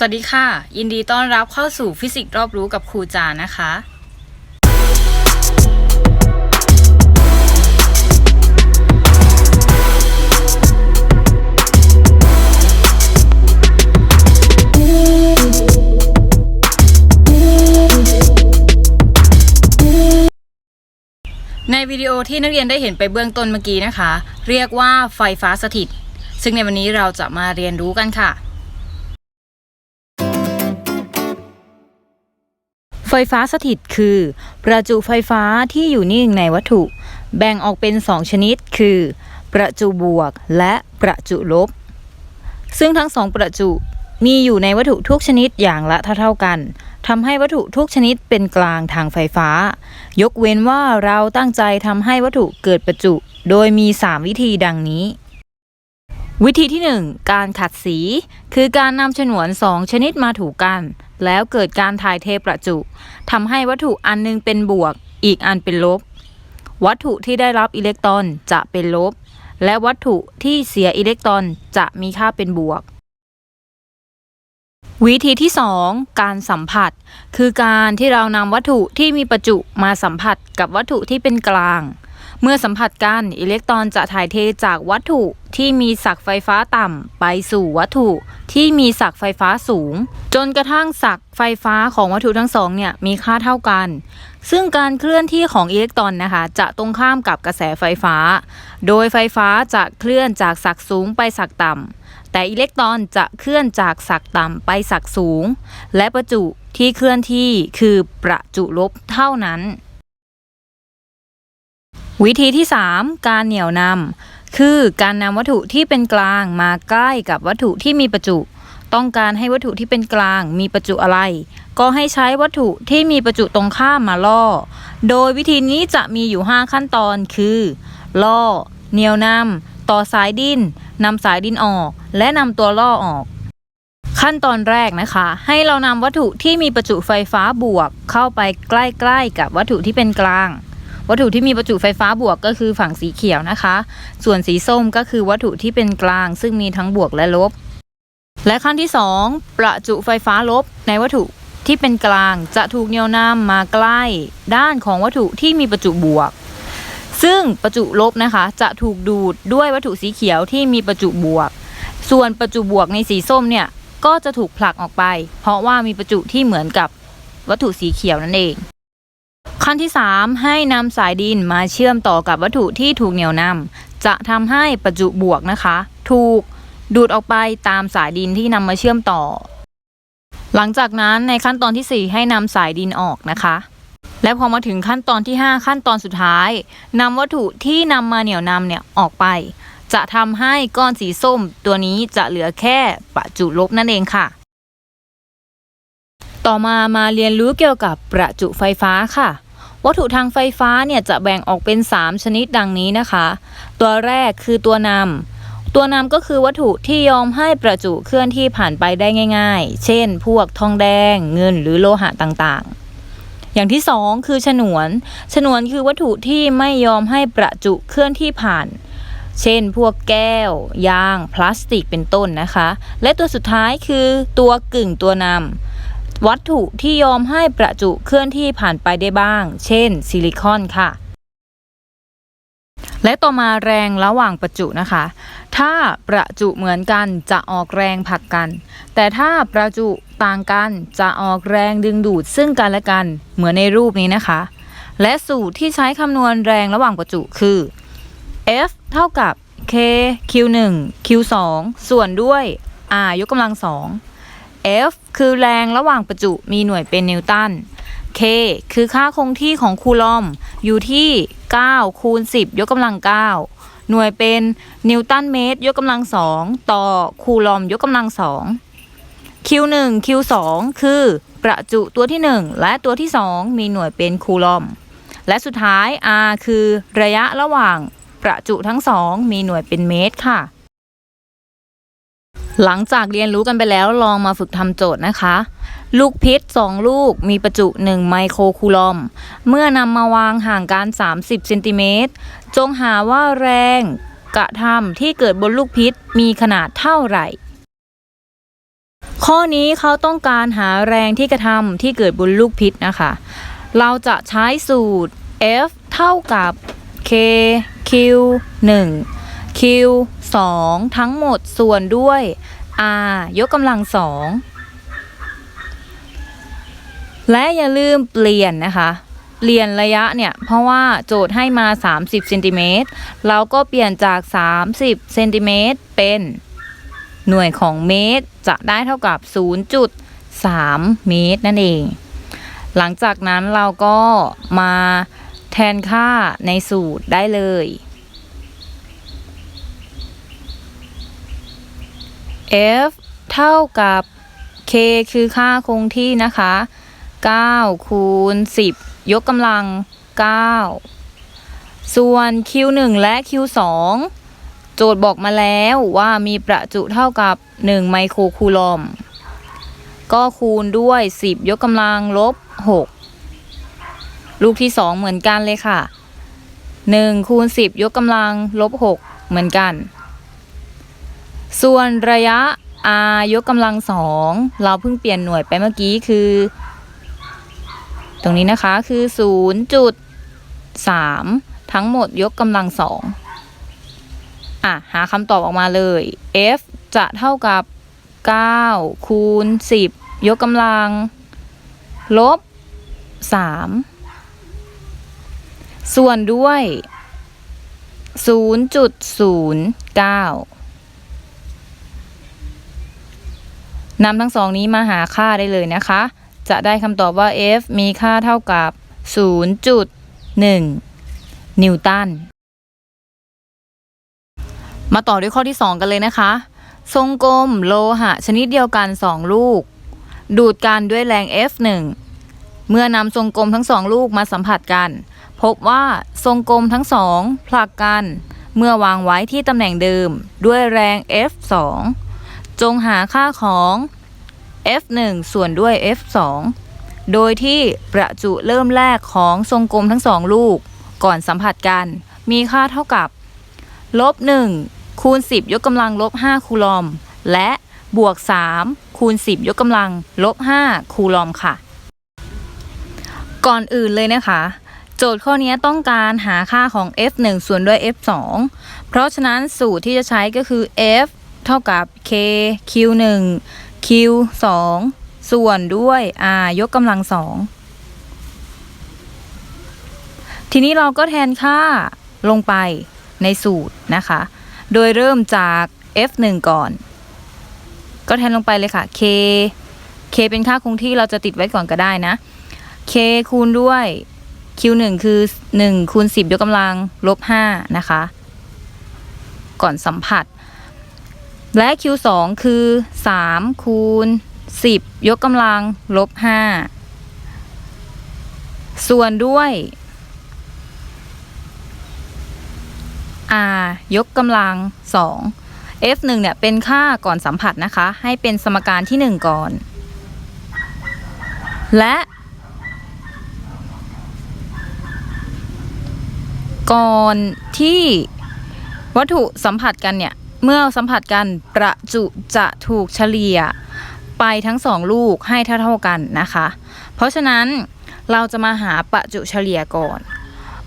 สวัสดีค่ะ ยินดีต้อนรับเข้าสู่ฟิสิกส์รอบรู้กับครูจานะคะ ในวิดีโอที่นักเรียนได้เห็นไปเบื้องต้นเมื่อกี้นะคะ เรียกว่าไฟฟ้าสถิต ซึ่งในวันนี้เราจะมาเรียนรู้กันค่ะ ไฟฟ้าสถิตคือ ประจุไฟฟ้าที่อยู่นิ่งในวัตถุ แบ่งออกเป็น 2 ชนิด คือ ประจุบวกและประจุลบ ซึ่งทั้งสองประจุมีอยู่ในวัตถุทุกชนิดอย่างละเท่าๆกันทำให้วัตถุทุกชนิดเป็นกลางทางไฟฟ้า ยกเว้นว่าเราตั้งใจทำให้วัตถุเกิดประจุ โดยมี 3 วิธีดังนี้ วิธีที่ 1 การขัดสี คือการนำฉนวน 2 ชนิดมาถูกกัน แล้วเกิดการถ่ายเทประจุทำให้วัตถุอันหนึงเป็นบวก อีกอันเป็นลบ วัตถุที่ได้รับอิเล็กตรอนจะเป็นลบ และวัตถุที่เสียอิเล็กตรอนจะมีค่าเป็นบวก วิธีที่ 2 การสัมผัส คือการที่เรานำวัตถุที่มีประจุมาสัมผัสกับวัตถุที่เป็นกลาง เมื่อสัมผัสกันอิเล็กตรอนจะถ่ายเทจากวัตถุที่มีศักไฟฟ้าต่ำ ไปสู่วัตถุที่มีศักไฟฟ้าสูง จนกระทั่งศักไฟฟ้าของวัตถุทั้งสองเนี่ยมีค่าเท่ากัน ซึ่งการเคลื่อนที่ของอิเล็กตรอนนะคะ จะตรงข้ามกับกระแสไฟฟ้า โดยไฟฟ้าจะเคลื่อนจากศักสูงไปศักต่ำ แต่อิเล็กตรอนจะเคลื่อนจากศักต่ำไปศักสูง และประจุที่เคลื่อนที่คือประจุลบเท่านั้น วิธีที่ 3 การเหนี่ยวนำคือการนำวัตถุที่เป็นกลางมาใกล้กับวัตถุที่มีประจุ ต้องการให้วัตถุที่เป็นกลางมีประจุอะไร ก็ให้ใช้วัตถุที่มีประจุตรงข้ามมาล่อ โดยวิธีนี้จะมีอยู่ 5 ขั้นตอนคือ ล่อเหนี่ยวนำต่อสายดินนำสายดินออก และนำตัวล่อออก ขั้นตอนแรกนะคะ ให้เรานำวัตถุที่มีประจุไฟฟ้าบวก เข้าไปใกล้ๆกับวัตถุที่เป็นกลาง วัตถุที่มีประจุไฟฟ้าบวกก็คือฝั่งสีเขียวนะคะ ส่วนสีส้มก็คือวัตถุที่เป็นกลาง ซึ่งมีทั้งบวกและลบ และขั้นที่ 2 ประจุไฟฟ้าลบในวัตถุที่เป็นกลางจะถูกเหนี่ยวนำมาใกล้ด้านของวัตถุที่มีประจุบวก ซึ่งประจุลบนะคะจะถูกดูดด้วยวัตถุสีเขียวที่มีประจุบวก ส่วนประจุบวกในสีส้มเนี่ยก็จะถูกผลักออกไป เพราะว่ามีประจุที่เหมือนกับวัตถุสีเขียวนั่นเอง ขั้นที่ 3 ให้นำสายดินมาเชื่อมต่อกับวัตถุที่ถูกเหนี่ยวนำจะทำให้ประจุบวกนะคะ ถูกดูดออกไปตามสายดินที่นำมาเชื่อมต่อ หลังจากนั้นในขั้นตอนทีสี่ 4 ให้นำสายดินออกนะคะ และพอมาถึงขั้นตอนที่ 5 ขั้นตอนสุดท้ายนำวัตถุที่นำมาเหนี่ยวนำเนี่ยออกไป จะทำให้ก้อนสีส้ม ตัวนี้จะเหลือแค่ประจุลบนั่นเองค่ะต่อมามาเรียนรู้เกี่ยวกับประจุไฟฟ้าค่ะ วัตถุทางไฟฟ้าเนี่ยจะแบ่งออกเป็น 3 ชนิดดังนี้นะคะ ตัวแรกคือตัวนำตัวนำก็คือวัตถุที่ยอมให้ประจุเคลื่อนที่ผ่านไปได้ง่าย ๆ เช่น พวกทองแดง เงินหรือโลหะต่างๆอย่างที่สองคือฉนวน ฉนวนคือวัตถุที่ไม่ยอมให้ประจุเคลื่อนที่ผ่าน เช่น พวกแก้ว ยาง พลาสติกเป็นต้นนะคะ และตัวสุดท้ายคือตัวกึ่งตัวนำ วัตถุที่ยอมให้ประจุเคลื่อนที่ผ่านไปได้บ้าง เช่น ซิลิคอนค่ะ และต่อมาแรงระหว่างประจุนะคะ ถ้าประจุเหมือนกันจะออกแรงผลักกัน แต่ถ้าประจุต่างกันจะออกแรงดึงดูดซึ่งกันและกันเหมือนในรูปนี้นะคะ และสูตรที่ใช้คำนวณแรงระหว่างประจุคือ F เท่ากับ K Q1 Q2 ส่วนด้วย R ยกกำลังสอง F คือแรงระหว่างประจุมีหน่วยเป็นนิวตัน K คือค่าคงที่ของคูลอมอยู่ที่ 9 คูณ 10 ยกกำลัง 9 หน่วยเป็นนิวตันเมตร ยกกำลัง2ต่อคูลอมยกกำลัง2 Q1 Q2 คือประจุตัวที่ 1 และตัวที่ 2 มีหน่วยเป็นคูลอม และสุดท้าย R คือระยะระหว่างประจุทั้งสองมีหน่วยเป็นเมตรค่ะ หลังจากเรียนรู้กันไปแล้วลองมาฝึกทำโจทย์นะคะ ลูกพิษ 2 ลูกมีประจุ 1 ไมโครคูลอม เมื่อนำมาวางห่างกัน 30เซนติเมตรจงหาว่าแรงกระทำที่เกิดบนลูกพิษมีขนาดเท่าไหร่ ข้อนี้เขาต้องการหาแรงที่กระทำที่เกิดบนลูกพิษนะคะ เราจะใช้สูตร F เท่ากับ K Q 1 Q 2ทั้งหมดส่วนด้วย R ยกกำลังสองและอย่าลืมเปลี่ยนนะคะ เปลี่ยนระยะเนี่ย เพราะว่าโจทย์ให้มา 30เซนติเมตรเราก็เปลี่ยนจาก 30เซนติเมตรเป็น หน่วยของเมตรจะได้เท่ากับ 0.3 เมตรนั่นเอง หลังจากนั้นเราก็มาแทนค่าในสูตรได้เลย f เท่ากับ k คือค่าคงที่นะคะ 9 คูณ 10 ยกกำลัง 9 ส่วน q 1 และ q 2 โจทย์บอกมาแล้วว่ามีประจุเท่ากับ 1 ไมโครคูลอม ก็คูณด้วย 10 ยกกำลังลบ 6 ลูกที่ 2 เหมือนกันเลยค่ะ 1 คูณ 10 ยกกำลังลบ 6 เหมือนกัน ส่วนระยะ r ยกกำลังสองเราเพิ่งเปลี่ยนหน่วยไปเมื่อกี้คือ ตรงนี้นะคะคือ 0.3 ทั้งหมดยกกำลังสองอะ หาคำตอบออกมาเลย f จะเท่ากับ 9 คูณ 10 ยกกำลัง ลบ 3 ส่วนด้วย 0.09 นำทั้งสองนี้มาหาค่าได้เลยนะคะ จะได้คำตอบว่า F มีค่าเท่ากับ 0.1 นิวตัน มาต่อด้วยข้อที่ 2 กันเลยนะคะ ทรงกลมโลหะชนิดเดียวกัน 2 ลูก ดูดกันด้วยแรง F1 เมื่อนำทรงกลมทั้งสองลูกมาสัมผัสกัน พบว่าทรงกลมทั้งสองผลักกัน เมื่อวางไว้ที่ตำแหน่งเดิมด้วยแรง F2 จงหาค่าของ F1 ส่วนด้วย F2 โดยที่ประจุเริ่มแรกของทรงกลมทั้งสองลูก ก่อนสัมผัสกัน มีค่าเท่ากับลบ1คูณ 10 ยกกำลังลบ 5 คูลอม และบวก 3 คูณ 10 ยกกำลังลบ 5 คูลอมค่ะ ก่อนอื่นเลยนะคะ โจทย์ข้อนี้ต้องการหาค่าของ F1 ส่วนด้วย F2 เพราะฉะนั้นสูตรที่จะใช้ก็คือ F เท่ากับ K Q1 Q2 ส่วนด้วย R ยกกำลังสองทีนี้เราก็แทนค่าลงไปในสูตรนะคะ โดยเริ่มจาก F1 ก่อน ก็แทนลงไปเลยค่ะ K K เป็นค่าคงที่เราจะติดไว้ก่อนก็ได้นะ K คูณด้วย Q1 คือ 1 คูณ 10 ยกกำลังลบ5นะคะ ก่อนสัมผัส และ Q2 คือ3คูณ10 ยกกำลังลบ5ส่วนด้วย R ยกกำลัง 2 F1 เนี่ยเป็นค่าก่อนสัมผัสนะคะ ให้เป็นสมการที่ 1 ก่อน และ ก่อนที่วัตถุสัมผัสกันเนี่ย เมื่อสัมผัสกันประจุจะถูกเฉลี่ยไปทั้งสองลูกให้เท่าๆกันนะคะ เพราะฉะนั้นเราจะมาหาประจุเฉลี่ยก่อน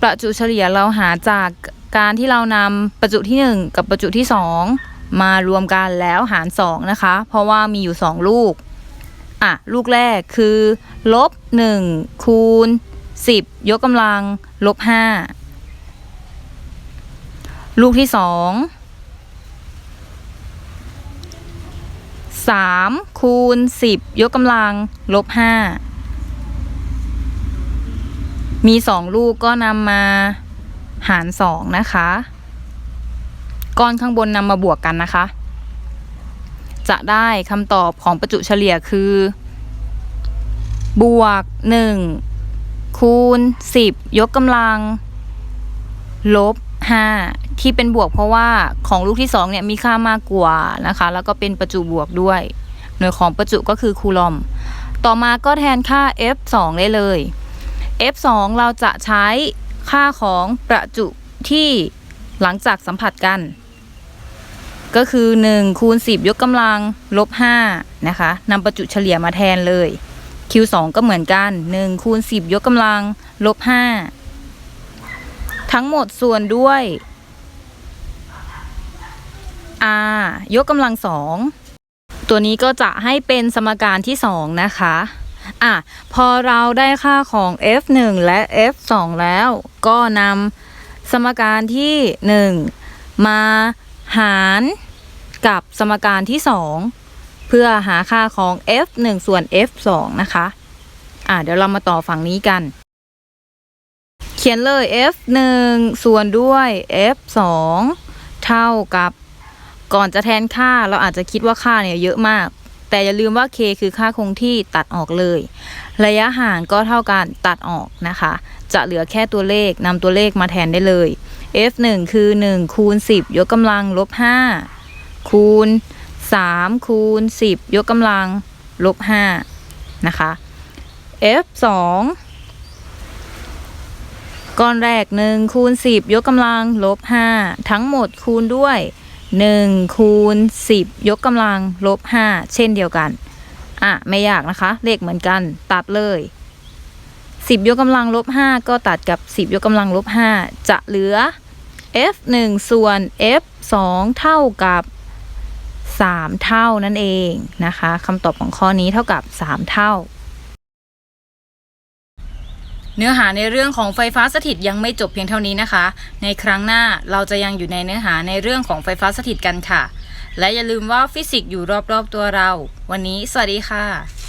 ประจุเฉลี่ยเราหาจากการที่เรานำประจุที่ 1 กับประจุที่ 2 มารวมกันแล้วหาร 2 นะคะ เพราะว่ามีอยู่ 2 ลูก อะ ลูกแรกคือลบ1คูณ 10 ยกกำลังลบ5ลูกที่ 2 3คูณ10ยกกำลังลบ5มี2ลูกก็นำมาหาร2นะคะ ก้อนข้างบนนำมาบวกกันนะคะ จะได้คำตอบของประจุเฉลี่ยคือ บวก1คูณ10ยกกำลัง ลบ 5ที่เป็นบวกเพราะว่าของลูกที่2เนี่ยมีค่ามากกว่านะคะ แล้วก็เป็นประจุบวกด้วย หน่วยของประจุก็คือคูลอม ต่อมาก็แทนค่า F2 ได้เลย F2 เราจะใช้ค่าของประจุที่หลังจากสัมผัสกัน ก็คือ 1 คูณ 10 ยกกำลังลบ5นะคะนำประจุเฉลี่ยมาแทนเลย Q2 ก็เหมือนกัน 1 คูณ 10 ยกกำลังลบ5 ทั้งหมดส่วนด้วย R ยกกำลังสองตัวนี้ก็จะให้เป็นสมการที่2นะคะอะพอเราได้ค่าของ f1 และ f2 แล้ว ก็นำสมการที่ 1 มาหารกับสมการที่ 2 เพื่อหาค่าของ f1 ส่วน f2 นะคะ อะเดี๋ยวเรามาต่อฝั่งนี้กัน เขียนเลย f1 ส่วนด้วย f2 เท่ากับ ก่อนจะแทนค่าเราอาจจะคิดว่าค่าเนี่ยเยอะมาก แต่อย่าลืมว่า k คือค่าคงที่ตัดออกเลย ระยะห่างก็เท่ากันตัดออกนะคะ จะเหลือแค่ตัวเลขนำตัวเลขมาแทนได้เลย f 1คือ 1 คูณ 10 ยกกำลังลบ 5 คูณ 3 คูณ 10 ยกกำลังลบ 5 นะคะ f 2 ก้อนแรก1คูณ10 ยกกำลังลบ5ทั้งหมดคูณด้วย 1 คูณ 10 ยกกำลังลบ5เช่นเดียวกัน อะ ไม่ยากนะคะ เลขเหมือนกันตัดเลย 10 ยกกำลังลบ5ก็ตัดกับ 10 ยกกำลังลบ5จะเหลือ f 1ส่วน f 2เท่ากับ 3 เท่านั่นเองนะคะคำตอบของข้อนี้เท่ากับ 3 เท่า เนื้อหาในเรื่องของไฟฟ้าสถิตยังไม่จบเพียงเท่านี้นะคะ ในครั้งหน้าเราจะยังอยู่ในเนื้อหาในเรื่องของไฟฟ้าสถิตกันค่ะ และอย่าลืมว่าฟิสิกส์อยู่รอบๆตัวเรา วันนี้สวัสดีค่ะ